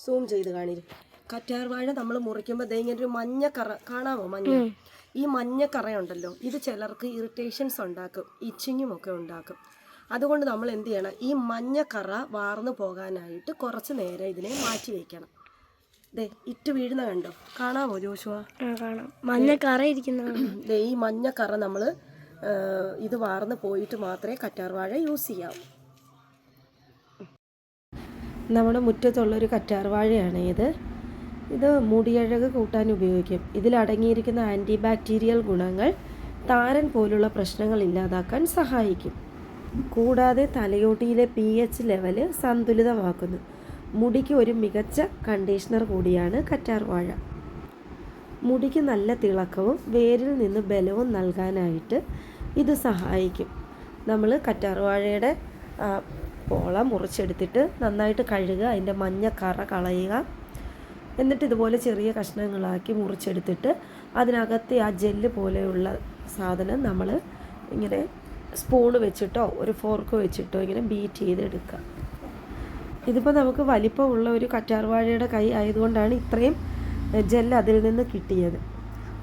Zoom ചെയ്ത് കാണിരും. കറ്റാർ വാഴ നമ്മൾ മുറിക്കുമ്പോൾ ദേ ഇങ്ങനെ ഒരു മഞ്ഞ കറ കാണാമോ മഞ്ഞ? ഈ മഞ്ഞ കറയുണ്ടല്ലോ ഇത് ചിലർക്ക് ഇറിറ്റേഷൻസ് ഉണ്ടാക്കും ഇച്ചിങ്ങും ഒക്കെ ഉണ്ടാക്കും. അതുകൊണ്ട് നമ്മൾ എന്ത് ചെയ്യണം ഈ മഞ്ഞ കറ വാർന്നു പോകാനായിട്ട് കുറച്ച് നേരം ഇതിനെ മാറ്റി വയ്ക്കണം ദേ ഇറ്റ് വീഴുന്ന കണ്ടോ? കാണാമോ ജോഷുവ? കാണാം. മഞ്ഞ കറ ഇരിക്കുന്നതാണ് ദേ ഈ മഞ്ഞ കറ നമ്മൾ ഇത് വാർന്ന് പോയിട്ട് മാത്രമേ കറ്റാർ വാഴ യൂസ് ചെയ്യാവൂ. നമ്മുടെ മുറ്റത്തുള്ളൊരു കറ്റാർവാഴയാണ് ഇത്. ഇത് മുടിയഴക് കൂട്ടാൻ ഉപയോഗിക്കും. ഇതിലടങ്ങിയിരിക്കുന്ന ആന്റി ബാക്ടീരിയൽ ഗുണങ്ങൾ താരൻ പോലുള്ള പ്രശ്നങ്ങൾ ഇല്ലാതാക്കാൻ സഹായിക്കും. കൂടാതെ തലയോട്ടിയിലെ പി എച്ച് ലെവൽ സന്തുലിതമാക്കുന്നു. മുടിക്ക് ഒരു മികച്ച കണ്ടീഷണർ കൂടിയാണ് കറ്റാർവാഴ. മുടിക്ക് നല്ല തിളക്കവും വേരിൽ നിന്ന് ബലവും നൽകാനായിട്ട് ഇത് സഹായിക്കും. നമ്മൾ കറ്റാർവാഴയുടെ പോള മുറിച്ചെടുത്തിട്ട് നന്നായിട്ട് കഴുകുക അതിന്റെ മഞ്ഞ കറ കളയുക. എന്നിട്ട് ഇതുപോലെ ചെറിയ കഷ്ണങ്ങളാക്കി മുറിച്ചെടുത്തിട്ട് അതിനകത്ത് ആ ജെല്ല് പോലെയുള്ള സാധനം നമ്മൾ ഇങ്ങനെ സ്പൂൺ വെച്ചിട്ടോ ഒരു ഫോർക്ക് വെച്ചിട്ടോ ഇങ്ങനെ ബീറ്റ് ചെയ്തെടുക്കുക. ഇതിപ്പോൾ നമുക്ക് വലിപ്പമുള്ള ഒരു കറ്റാർവാഴയുടെ കൈ ആയതുകൊണ്ടാണ് ഇത്രയും ജെല്ല് അതിൽ നിന്ന് കിട്ടിയത്.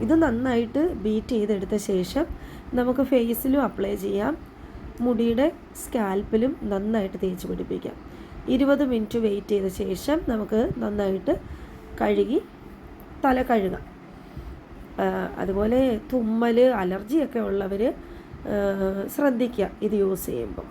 ഇത് നന്നായിട്ട് ബീറ്റ് ചെയ്തെടുത്ത ശേഷം നമുക്ക് ഫേസിലും അപ്ലൈ ചെയ്യാം. മുടിയുടെ സ്കാൽപ്പിലും നന്നായിട്ട് തേച്ച് പിടിപ്പിക്കാം. ഇരുപത് മിനിറ്റ് വെയിറ്റ് ചെയ്ത ശേഷം നമുക്ക് നന്നായിട്ട് കഴുകി തല കഴുകാം. അതുപോലെ തുമ്മൽ അലർജിയൊക്കെ ഉള്ളവർ ശ്രദ്ധിക്കുക ഇത് യൂസ് ചെയ്യുമ്പോൾ